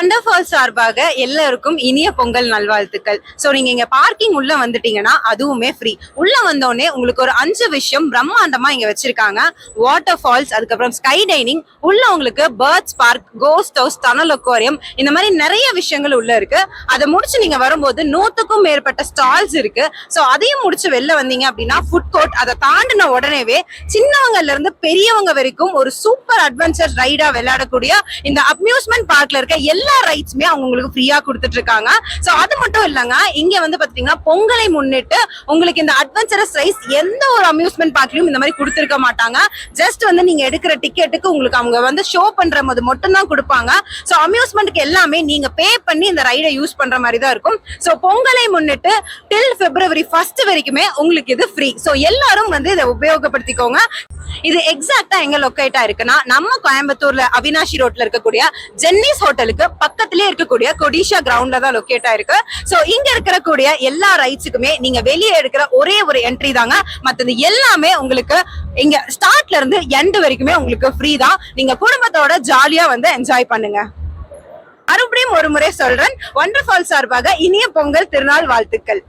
வண்டர்ஃபால் சார்பாக எல்லாருக்கும் இனிய பொங்கல் நல்வாழ்த்துக்கள். ஸோ நீங்க இங்க பார்க்கிங் உள்ள வந்துட்டீங்கன்னா அதுவுமே ஃப்ரீ உள்ள வந்தோடனே உங்களுக்கு ஒரு அஞ்சு விஷயம் பிரம்மாண்டமா இங்க வச்சிருக்காங்க. வாட்டர் ஃபால்ஸ் அதுக்கப்புறம் ஸ்கை டைனிங் உள்ள உங்களுக்கு birds park ghost house tunnel aquarium இந்த மாதிரி நிறைய விஷயங்கள் உள்ள இருக்கு. அதை முடிச்சு நீங்க வரும்போது நூத்துக்கும் மேற்பட்ட ஸ்டால்ஸ் இருக்கு. ஸோ அதையும் முடிச்சு வெளில வந்தீங்க அப்படின்னா ஃபுட் கோர்ட் அதை தாண்டின உடனேவே சின்னவங்கல இருந்து பெரியவங்க வரைக்கும் ஒரு சூப்பர் அட்வென்ச்சர் ரைடா விளையாடக்கூடிய இந்த அம்யூஸ்மெண்ட் பார்க்ல இருக்க எல்லா எல்லா ரைட்ஸுமே அவங்க உங்களுக்கு ஃப்ரீயா கொடுத்துட்டு இருக்காங்க ஸோ அது மட்டும் இல்லைங்க இங்க வந்து பாத்தீங்கன்னா பொங்கலை முன்னிட்டு உங்களுக்கு இந்த அட்வென்ச்சரஸ் ரைஸ் எந்த ஒரு அம்யூஸ்மெண்ட் பார்க்லயும் இந்த மாதிரி கொடுத்துருக்க மாட்டாங்க. ஜஸ்ட் வந்து நீங்க எடுக்கிற டிக்கெட்டுக்கு உங்களுக்கு அவங்க வந்து ஷோ பண்ற போது மட்டும் தான் கொடுப்பாங்க ஸோ அம்யூஸ்மெண்ட்டுக்கு எல்லாமே நீங்க பே பண்ணி இந்த ரைடை யூஸ் பண்ற மாதிரி தான் இருக்கும். ஸோ பொங்கலை முன்னிட்டு டில் பிப்ரவரி ஃபர்ஸ்ட் வரைக்குமே உங்களுக்கு இது ஃப்ரீ ஸோ எல்லாரும் வந்து இதை உபயோகப்படுத்திக்கோங்க. இது எக்ஸாக்டா எங்க லொக்கேட் இருக்குன்னா நம்ம கோயம்புத்தூர்ல அவினாஷி ரோட்ல இருக்கக்கூடிய ஜென்னிஸ் ஹோட்டலுக்கு பக்கத்திலே இருக்கக்கூடிய கொடிஷா கிரவுண்ட்ல தான் லொக்கேட் ஆயிருக்கு சோ இங்க இருக்கக்கூடிய எல்லா ரைட்ஸுக்குமே நீங்க வெளியே எடுக்கிற ஒரே ஒரு என்ட்ரி தாங்க. மற்றது எல்லாமே உங்களுக்கு இங்க ஸ்டார்ட்ல இருந்து எண்டு வரைக்குமே உங்களுக்கு ஃப்ரீ தான். நீங்க குடும்பத்தோட ஜாலியா வந்து என்ஜாய் பண்ணுங்க. மறுபடியும் ஒரு முறை சொல்றேன். ஒண்டர்ஃபால் சார்பாக இனிய பொங்கல் திருநாள் வாழ்த்துக்கள்.